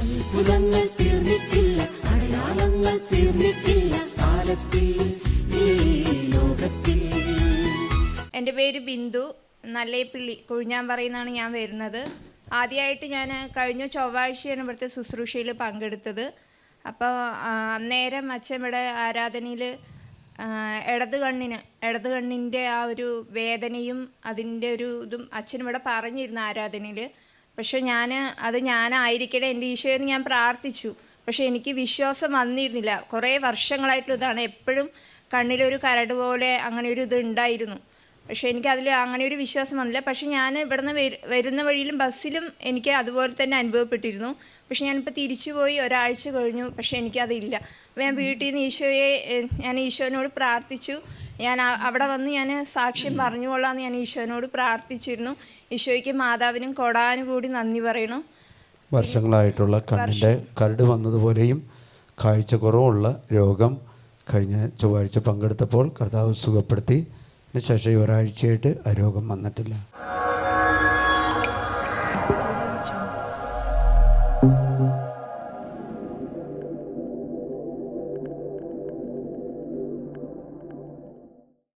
അത്ഭുതങ്ങൾ തീർന്നിട്ടില്ല അടയാളങ്ങൾ തീർന്നിട്ടില്ല കാലത്തിൽ ലോകത്തിൽ. എന്റെ പേര് ബിന്ദു നല്ലേപ്പിള്ളി കൊഴിഞ്ഞാൻ പറയുന്നതാണ് ഞാൻ വരുന്നത്. ആദ്യമായിട്ട് ഞാൻ കഴിഞ്ഞ ചൊവ്വാഴ്ചയാണ് ഇവിടുത്തെ ശുശ്രൂഷയിൽ പങ്കെടുത്തത്. അപ്പോൾ അന്നേരം അച്ഛൻ ഇവിടെ ആരാധനയിൽ ഇടത് കണ്ണിന് ഇടത് കണ്ണിന്റെ ആ ഒരു വേദനയും അതിന്റെ ഒരു ഇതും അച്ഛൻ ഇവിടെ പറഞ്ഞിരുന്നു ആരാധനയിൽ. പക്ഷെ ഞാൻ അത് ഞാനായിരിക്കണേ എന്റെ ഈശോയെന്ന് ഞാൻ പ്രാർത്ഥിച്ചു. പക്ഷെ എനിക്ക് വിശ്വാസം വന്നിരുന്നില്ല. കുറേ വർഷങ്ങളായിട്ടുള്ളതാണ് എപ്പോഴും കണ്ണിലൊരു കരട് പോലെ അങ്ങനെ ഒരു ഇത് ഉണ്ടായിരുന്നു. പക്ഷെ എനിക്ക് അതിൽ അങ്ങനെ ഒരു വിശ്വാസം വന്നില്ല. പക്ഷെ ഞാൻ ഇവിടുന്ന് വരു- വരുന്ന വഴിയിലും ബസ്സിലും എനിക്ക് അതുപോലെ തന്നെ അനുഭവപ്പെട്ടിരുന്നു. പക്ഷെ ഞാനിപ്പോൾ തിരിച്ചു പോയി ഒരാഴ്ച കഴിഞ്ഞു. പക്ഷെ എനിക്കതില്ല. അപ്പോൾ ഞാൻ വീട്ടിൽ നിന്ന് ഈശോയെ ഞാൻ ഈശോനോട് പ്രാർത്ഥിച്ചു. ഞാൻ അവിടെ വന്ന് ഞാൻ സാക്ഷ്യം പറഞ്ഞുകൊള്ളാമെന്ന് ഞാൻ ഈശോനോട് പ്രാർത്ഥിച്ചിരുന്നു. ഈശോയ്ക്ക് മാതാവിനും കൊടാനും കൂടി നന്ദി പറയണു. വർഷങ്ങളായിട്ടുള്ള കണ്ണിന്റെ കരട് വന്നതുപോലെയും കാഴ്ച കുറവുള്ള രോഗം കഴിഞ്ഞ ചൊവ്വാഴ്ച പങ്കെടുത്തപ്പോൾ കർത്താവ് സുഖപ്പെടുത്തി. അതിനുശേഷം ഒരാഴ്ചയായിട്ട് ആ രോഗം വന്നിട്ടില്ല.